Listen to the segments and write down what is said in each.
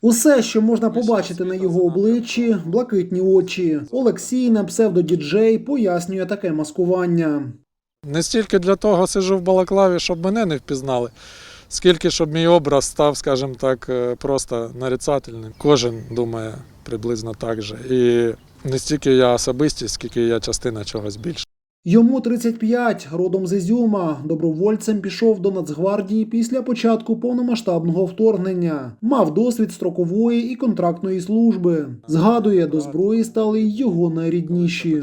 Усе, що можна побачити на його обличчі, блакитні очі. Олексій на псевдодіджей пояснює таке маскування. не стільки для того сижу в балаклаві, щоб мене не впізнали, скільки щоб мій образ став, скажімо так, е, просто нарицательним. Кожен думає приблизно так же. І не стільки я особистість, скільки я частина чогось більше. Йому 35, родом з Ізюма. Добровольцем пішов до Нацгвардії після початку повномасштабного вторгнення. Мав досвід строкової і контрактної служби. Згадує, до зброї стали його найрідніші.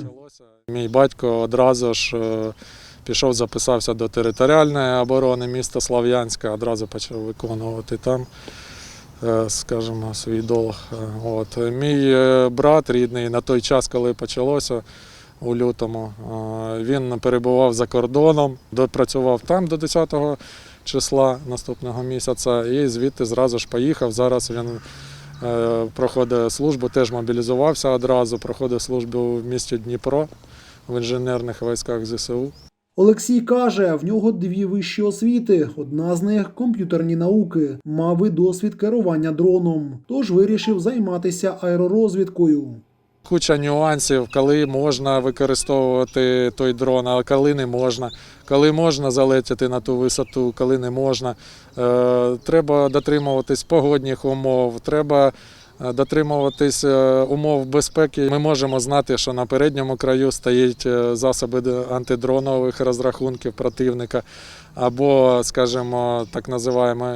Мій батько одразу ж е, пішов, записався до територіальної оборони міста Слав'янська, одразу почав виконувати там, е, скажімо, свій долг. От. Мій е, брат рідний на той час, коли почалося у лютому, е, він перебував за кордоном, допрацював там до 10 числа наступного місяця і звідти зразу ж поїхав. Зараз він е, проходить службу, теж мобілізувався одразу, проходить службу в місті Дніпро в інженерних військах ЗСУ. Олексій каже, в нього дві вищі освіти. Одна з них комп'ютерні науки. Мав і досвід керування дроном, тож вирішив займатися аеророзвідкою. Куча нюансів, коли можна використовувати той дрон, а коли не можна, коли можна залетіти на ту висоту, коли не можна. Е, треба дотримуватись погодних умов, треба е, дотримуватись е, умов безпеки. Ми можемо знати, що на передньому краю стоять засоби антидронових розрахунків противника, або, скажімо, так називаємо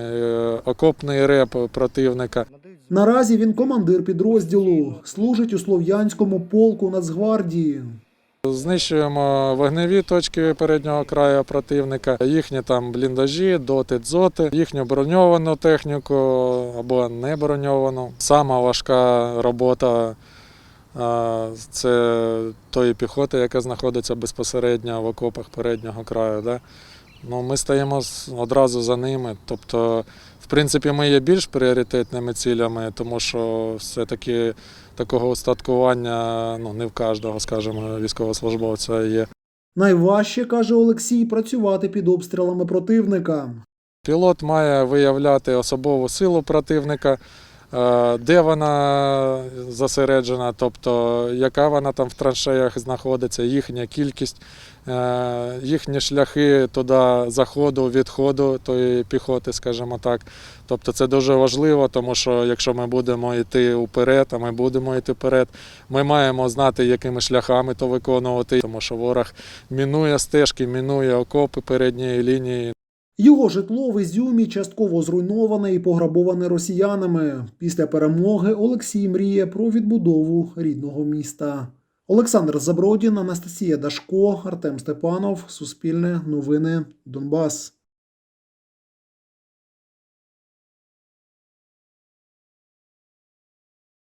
окопний реп противника. Наразі він командир підрозділу, служить у слов'янському полку Нацгвардії. Знищуємо вогневі точки переднього краю противника, їхні там бліндажі, доти, дзоти, їхню броньовану техніку або не броньовану. Сама важка робота це тої піхоти, яка знаходиться безпосередньо в окопах переднього краю. Да? Ну, ми стаємо одразу за ними. Тобто, в принципі, ми є більш пріоритетними цілями, тому що все-таки такого устаткування ну, не в кожного, скажімо, військовослужбовця є. Найважче, каже Олексій, працювати під обстрілами противника. Пілот має виявляти особову силу противника, де вона зосереджена, тобто яка вона там в траншеях знаходиться, їхня кількість, е, їхні шляхи туди заходу, відходу тої піхоти, скажімо так. Тобто це дуже важливо, тому що якщо ми будемо йти вперед, а ми будемо йти вперед, ми маємо знати, якими шляхами то виконувати, тому що ворог мінує стежки, мінує окопи передньої лінії. Його житло в Ізюмі частково зруйноване і пограбоване росіянами. Після перемоги Олексій мріє про відбудову рідного міста. Олександр Забродін, Анастасія Дашко, Артем Степанов, Суспільне новини, Донбас.